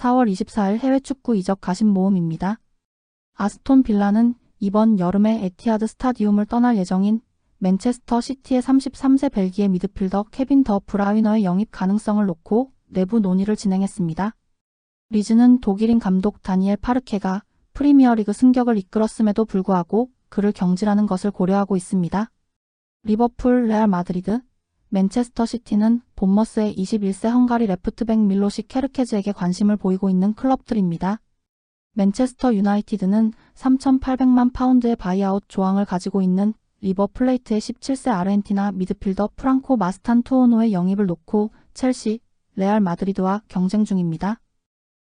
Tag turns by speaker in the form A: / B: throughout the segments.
A: 4월 24일 해외 축구 이적 가심 모음입니다. 아스톤 빌라는 이번 여름에 에티하드 스타디움을 떠날 예정인 맨체스터 시티의 33세 벨기에 미드필더 케빈 더 브라위너의 영입 가능성을 놓고 내부 논의를 진행했습니다. 리즈는 독일인 감독 다니엘 파르케가 프리미어리그 승격을 이끌었음에도 불구하고 그를 경질하는 것을 고려하고 있습니다. 리버풀, 레알 마드리드, 맨체스터 시티는 본머스의 21세 헝가리 레프트백 밀로시 케르케즈에게 관심을 보이고 있는 클럽들입니다. 맨체스터 유나이티드는 3,800만 파운드의 바이아웃 조항을 가지고 있는 리버 플레이트의 17세 아르헨티나 미드필더 프랑코 마스탄 투오노의 영입을 놓고 첼시, 레알 마드리드와 경쟁 중입니다.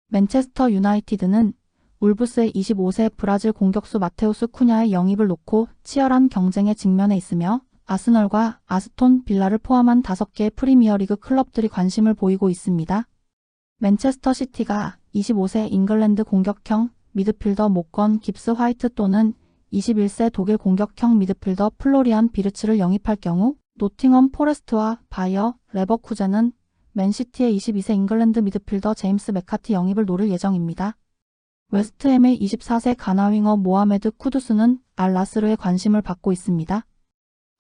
A: 맨체스터 유나이티드는 울브스의 25세 브라질 공격수 마테우스 쿠냐의 영입을 놓고 치열한 경쟁에 직면해 있으며 아스널과 아스톤 빌라를 포함한 5개의 프리미어리그 클럽들이 관심을 보이고 있습니다. 맨체스터 시티가 25세 잉글랜드 공격형 미드필더 모건 깁스 화이트 또는 21세 독일 공격형 미드필더 플로리안 비르츠를 영입할 경우 노팅엄 포레스트와 바이어, 레버쿠젠은 맨시티의 22세 잉글랜드 미드필더 제임스 메카티 영입을 노릴 예정입니다. 웨스트햄의 24세 가나윙어 모하메드 쿠두스는 알 라스르의 관심을 받고 있습니다.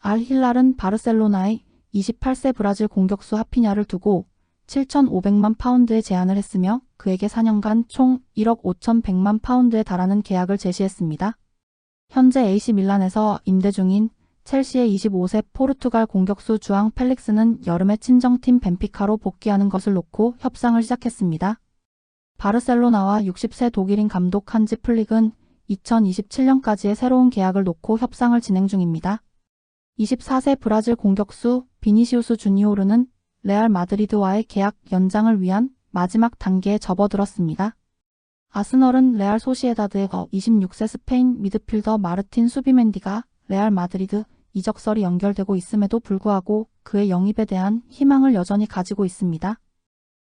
A: 알 힐랄은 바르셀로나의 28세 브라질 공격수 하피냐를 두고 7,500만 파운드의 제안을 했으며 그에게 4년간 총 1억 5,100만 파운드에 달하는 계약을 제시했습니다. 현재 AC 밀란에서 임대 중인 첼시의 25세 포르투갈 공격수 주앙 펠릭스는 여름에 친정팀 벤피카로 복귀하는 것을 놓고 협상을 시작했습니다. 바르셀로나와 60세 독일인 감독 한지 플릭은 2027년까지의 새로운 계약을 놓고 협상을 진행 중입니다. 24세 브라질 공격수 비니시우스 주니오르는 레알 마드리드와의 계약 연장을 위한 마지막 단계에 접어들었습니다. 아스널은 레알 소시에다드의 26세 스페인 미드필더 마르틴 수비맨디가 레알 마드리드 이적설이 연결되고 있음에도 불구하고 그의 영입에 대한 희망을 여전히 가지고 있습니다.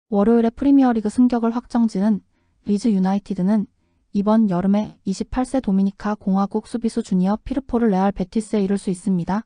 A: 월요일에 프리미어리그 승격을 확정지은 리즈 유나이티드는 이번 여름에 28세 도미니카 공화국 수비수 주니어 피르포를 레알 베티스에 이룰 수 있습니다.